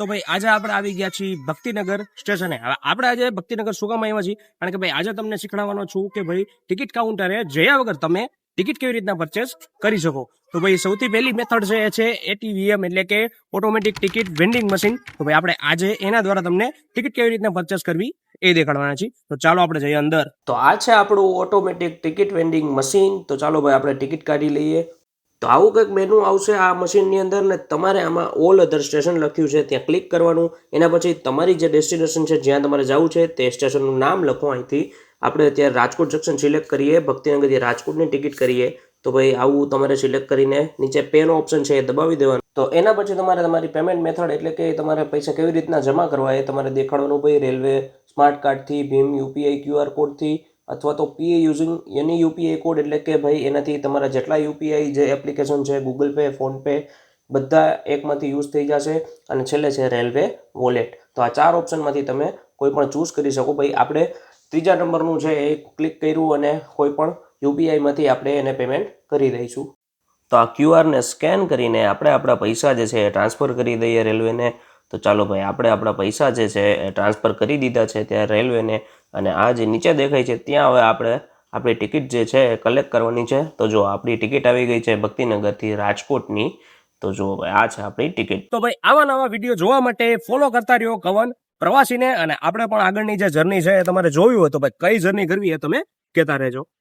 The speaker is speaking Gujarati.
તો ભાઈ આજે આપણે આવી ગયા છીએ ભક્તિનગર સ્ટેશને. હવે આપણે આજે ભક્તિનગર શું કામ આવ્યા છીએ, કારણ કે ભાઈ આજે તમને શીખવાડવાનો છું કે ભાઈ ટિકિટ કાઉન્ટરે જયા વગર તમે ટિકિટ કેવી રીતના પરચેસ કરી શકો. તો ભાઈ સૌથી પહેલી મેથડ છે એ છે એટીવીએમ એટલે કે ઓટોમેટિક ટિકિટ વેન્ડિંગ મશીન તો ભાઈ આપણે આજે એના દ્વારા તમને ટિકિટ કેવી રીતના પરચેસ કરવી એ દેખાડવાના છીએ. તો ચાલો આપણે જઈએ અંદર. તો આ છે આપણું ઓટોમેટિક ટિકિટ વેન્ડિંગ મશીન તો ચાલો ભાઈ આપણે ટિકિટ કાઢી લઈએ. તો આવું કંઈક મેનુ આવશે આ મશીનની અંદર ને તમારે આમાં ઓલ અધર સ્ટેશન લખ્યું છે, ત્યાં ક્લિક કરવાનું. એના પછી તમારી જે ડેસ્ટિનેશન છે, જ્યાં તમારે જવું છે, તે સ્ટેશનનું નામ લખો અહીંથી. આપણે અત્યારે રાજકોટ જંકશન સિલેક્ટ કરીએ ભક્તિનગરથી રાજકોટની ટિકિટ કરીએ, તો ભાઈ આવું તમારે સિલેક્ટ કરીને નીચે પેનો ઓપ્શન છે એ દબાવી દેવાનું. તો એના પછી તમારે તમારી પેમેન્ટ મેથડ એટલે કે તમારે પૈસા કેવી રીતના જમા કરવા એ તમારે દેખાડવાનું ભાઈ. રેલવે સ્માર્ટ કાર્ડથી ભીમ યુપીઆઈ ક્યુઆર કોડથી અથવા તો pay using any UPI code એટલે કે ભાઈ એનાથી તમારા જેટલા યુપીઆઈ જે એપ્લિકેશન છે ગૂગલ પે ફોનપે બધા એકમાંથી યુઝ થઈ જશે અને છેલ્લે છે રેલવે વોલેટ તો આ ચાર ઓપ્શનમાંથી તમે કોઈ પણ ચૂઝ કરી શકો. ભાઈ આપણે ત્રીજા નંબરનું છે એ ક્લિક કર્યું અને કોઈ પણ યુપીઆઈમાંથી આપણે એને પેમેન્ટ કરી દઈશું. તો આ ક્યુઆરને સ્કેન કરીને આપણે આપણા પૈસા જે છે એ ટ્રાન્સફર કરી દઈએ રેલવેને. તો ચાલો ભાઈ, આપણે આપણા પૈસા જે છે એ ટ્રાન્સફર કરી દીધા છે ત્યાં રેલવેને અને આ જે નીચે દેખાય છે, ત્યાં હવે આપણે આપણી ટિકિટ જે છે એ કલેક્ટ કરવાની છે. તો જો આપણી ટિકિટ આવી ગઈ છે ભક્તિનગરથી રાજકોટની, તો જો ભાઈ આ છે આપણી ટિકિટ. તો ભાઈ, આવા નવા વીડિયો જોવા માટે ફોલો કરતા રહ્યો કવન પ્રવાસીને અને આપણે પણ આગળની જે જર્ની છે એ તમારે જોવી હોય તો ભાઈ, કઈ જર્ની કરવી એ તમે કહેતા રહેજો.